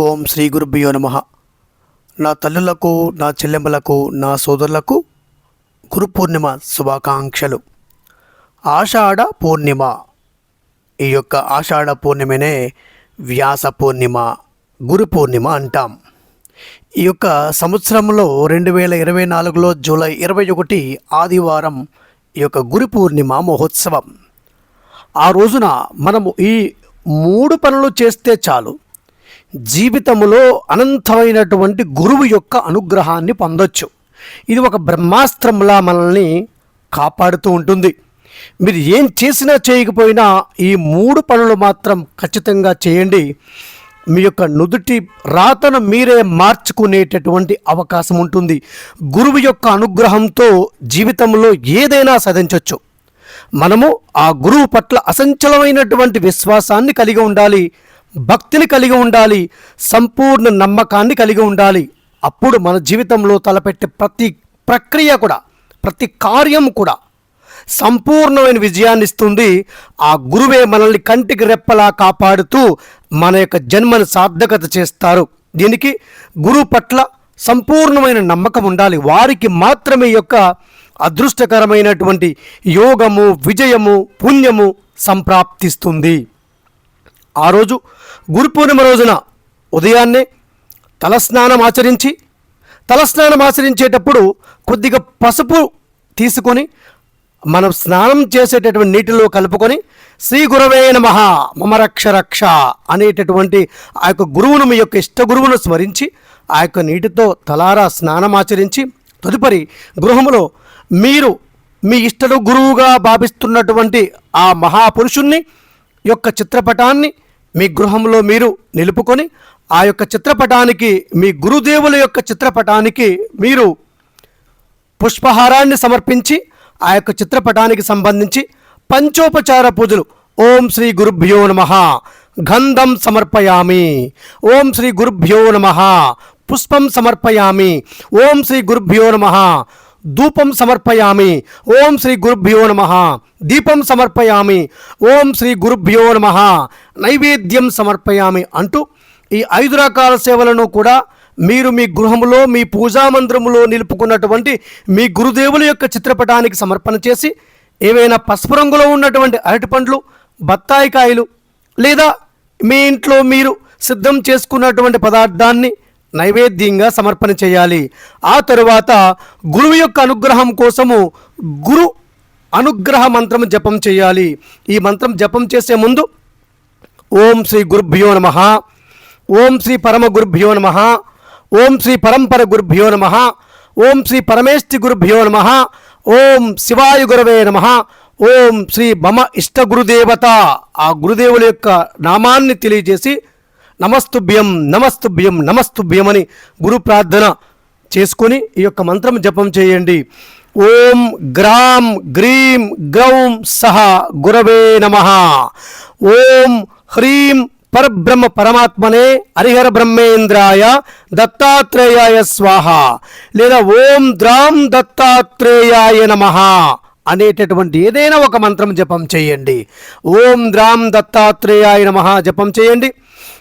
ఓం శ్రీ గురుభ్యో నమ. నా తల్లులకు నా చెల్లెమ్మలకు నా సోదరులకు గురు పూర్ణిమ శుభాకాంక్షలు. ఆషాఢ పూర్ణిమ. ఈ యొక్క ఆషాఢ పూర్ణిమనే వ్యాస పూర్ణిమ గురు పూర్ణిమ అంటాం. ఈ యొక్క సంవత్సరంలో రెండు వేల ఇరవై నాలుగులో జూలై ఇరవై ఒకటి ఆదివారం ఈ యొక్క గురు పూర్ణిమ మహోత్సవం. ఆ రోజున మనము ఈ మూడు పనులు చేస్తే చాలు. జీవితములో అనంతమైనటువంటి గురువు యొక్క అనుగ్రహాన్ని పొందొచ్చు. ఇది ఒక బ్రహ్మాస్త్రంలా మనల్ని కాపాడుతూ ఉంటుంది. మీరు ఏం చేసినా చేయకపోయినా ఈ మూడు పనులు మాత్రం ఖచ్చితంగా చేయండి. మీ యొక్క నుదుటి రాతను మీరే మార్చుకునేటటువంటి అవకాశం ఉంటుంది. గురువు యొక్క అనుగ్రహంతో జీవితంలో ఏదైనా సాధించవచ్చు మనము ఆ గురువు పట్ల అసంచలమైనటువంటి విశ్వాసాన్ని కలిగి ఉండాలి. భక్తిని కలిగి ఉండాలి సంపూర్ణ నమ్మకాన్ని కలిగి ఉండాలి. అప్పుడు మన జీవితంలో తలపెట్టే ప్రతి ప్రక్రియ కూడా ప్రతి కార్యం కూడా సంపూర్ణమైన విజయాన్ని ఇస్తుంది. ఆ గురువే మనల్ని కంటికి రెప్పలా కాపాడుతూ మన యొక్క జన్మను సార్థకత చేస్తారు. దీనికి గురువు పట్ల సంపూర్ణమైన నమ్మకం ఉండాలి. వారికి మాత్రమే యొక్క అదృష్టకరమైనటువంటి యోగము విజయము పుణ్యము సంప్రాప్తిస్తుంది. ఆ రోజు గురు పూర్ణిమ రోజున ఉదయాన్నే తలస్నానం ఆచరించి తలస్నానం ఆచరించేటప్పుడు కొద్దిగా పసుపు తీసుకొని మనం స్నానం చేసేటటువంటి నీటిలో కలుపుకొని శ్రీ గురవే నమ మమరక్ష రక్ష అనేటటువంటి ఆ యొక్క గురువును మీ యొక్క ఇష్ట గురువును స్మరించి ఆ యొక్క నీటితో తలారా స్నానం ఆచరించి తదుపరి గృహములో మీరు మీ ఇష్టడు గురువుగా భావిస్తున్నటువంటి ఆ మహాపురుషుణ్ణి యొక్క చిత్రపటాన్ని మీ గృహంలో మీరు నిలుపుకొని ఆ యొక్క చిత్రపటానికి మీ గురుదేవుల యొక్క చిత్రపటానికి మీరు పుష్పహారాన్ని సమర్పించి ఆ యొక్క చిత్రపటానికి సంబంధించి పంచోపచార పూజలు. ఓం శ్రీ గురుభ్యో నమ. గంధం సమర్పయామి. ఓం శ్రీ గురుభ్యో నమ. పుష్పం సమర్పయామి. ఓం శ్రీ గురుభ్యో నమ. ధూపం సమర్పయామి. ఓం శ్రీ గురుభ్యో నమ. దీపం సమర్పయామి. ఓం శ్రీ గురుభ్యో నమ. నైవేద్యం సమర్పయామి అంటూ ఈ ఐదు రకాల సేవలను కూడా మీరు మీ గృహములో మీ పూజా మందిరములో నిలుపుకున్నటువంటి మీ గురుదేవుల యొక్క చిత్రపటానికి సమర్పణ చేసి ఏవైనా పసుపు రంగులో ఉన్నటువంటి అరటి పండ్లు బత్తాయి కాయలు లేదా మీ ఇంట్లో మీరు సిద్ధం చేసుకున్నటువంటి పదార్థాన్ని నైవేద్యంగా సమర్పణ చేయాలి. ఆ తరువాత గురువు యొక్క అనుగ్రహం కోసము గురు అనుగ్రహ మంత్రం జపం చేయాలి. ఈ మంత్రం జపం చేసే ముందు ఓం శ్రీ గురుభ్యో నమ. ఓం శ్రీ పరమ గురుభ్యో నమ. ఓం శ్రీ పరంపర గురుభ్యో నమ. ఓం శ్రీ పరమేష్ఠి గురుభ్యో నమ. ఓం శివాయు గురవే నమ. ఓం శ్రీ మమ ఇష్ట గురుదేవత. ఆ గురుదేవుల యొక్క నామాన్ని తెలియజేసి నమస్తుభ్యం నమస్తుభ్యం నమస్తుభ్యం అని గురు ప్రార్థన చేసుకొని ఈ యొక్క మంత్రం జపం చేయండి. ఓం గ్రాం గ్రీం గ్రౌం సహ గురవే నమ. ఓం హ్రీం పరబ్రహ్మ పరమాత్మనే హరిహర బ్రహ్మేంద్రాయ దత్తాత్రేయాయ స్వాహ. లేదా ఓం ద్రాం దత్తాత్రేయాయ నమ అనేటటువంటి ఏదైనా ఒక మంత్రం జపం చేయండి. ఓం ద్రాం దత్తాత్రేయాయ నమ జపం చేయండి.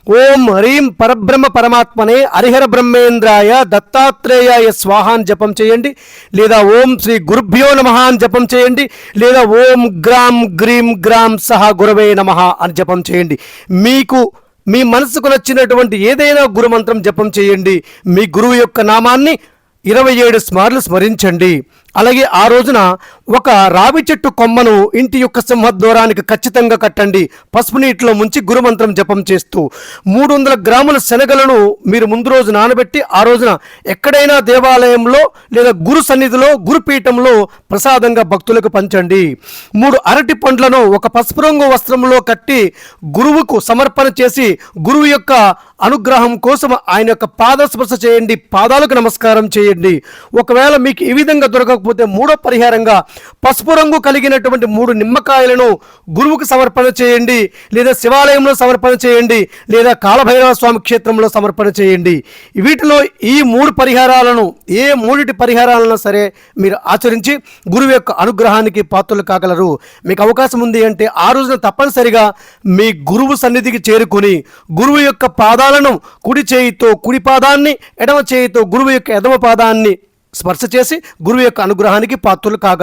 ఓం హ్రీం పరబ్రహ్మ పరమాత్మనే హరిహర బ్రహ్మేంద్రాయ దత్తాత్రేయాయ స్వాహాన్ జపం చేయండి లేదా ఓం శ్రీ గురుభ్యో నమ అని జపం చేయండి లేదా ఓం గ్రాం గ్రీం గ్రాం సహ గురవే నమ అని జపం చేయండి. మీకు మీ మనసుకు నచ్చినటువంటి ఏదైనా గురుమంత్రం జపం చేయండి. మీ గురువు యొక్క నామాన్ని ఇరవై ఏడు స్మార్లు స్మరించండి. అలాగే ఆ రోజున ఒక రావి చెట్టు కొమ్మను ఇంటి యొక్క సింహద్వారానికి ఖచ్చితంగా కట్టండి. పసుపు నీటిలో ముంచి గురుమంత్రం జపం చేస్తూ మూడు వందల గ్రాముల శనగలను మీరు ముందు రోజు నానబెట్టి ఆ రోజున ఎక్కడైనా దేవాలయంలో లేదా గురు సన్నిధిలో గురుపీఠంలో ప్రసాదంగా భక్తులకు పంచండి. మూడు అరటి పండ్లను ఒక పసుపు రంగు వస్త్రంలో కట్టి గురువుకు సమర్పణ చేసి గురువు యొక్క అనుగ్రహం కోసం ఆయన యొక్క పాదస్పర్శ చేయండి. పాదాలకు నమస్కారం చేయండి. ఒకవేళ మీకు ఈ విధంగా దొరక కాకపోతే మూడో పరిహారంగా పసుపు రంగు కలిగినటువంటి మూడు నిమ్మకాయలను గురువుకు సమర్పణ చేయండి లేదా శివాలయంలో సమర్పణ చేయండి లేదా కాలభైరవ స్వామి క్షేత్రంలో సమర్పణ చేయండి. వీటిలో ఈ మూడు పరిహారాలను ఏ మూడిటి పరిహారాలను సరే మీరు ఆచరించి గురువు యొక్క అనుగ్రహానికి పాత్రలు కాగలరు. మీకు అవకాశం ఉంది అంటే ఆ రోజున తప్పనిసరిగా మీ గురువు సన్నిధికి చేరుకొని గురువు యొక్క పాదాలను కుడి చేయితో కుడి పాదాన్ని ఎడమ చేయితో గురువు యొక్క ఎడమ పాదాన్ని స్పర్శ చేసి గురువు యొక్క అనుగ్రహానికి పాత్రలు కాగలరు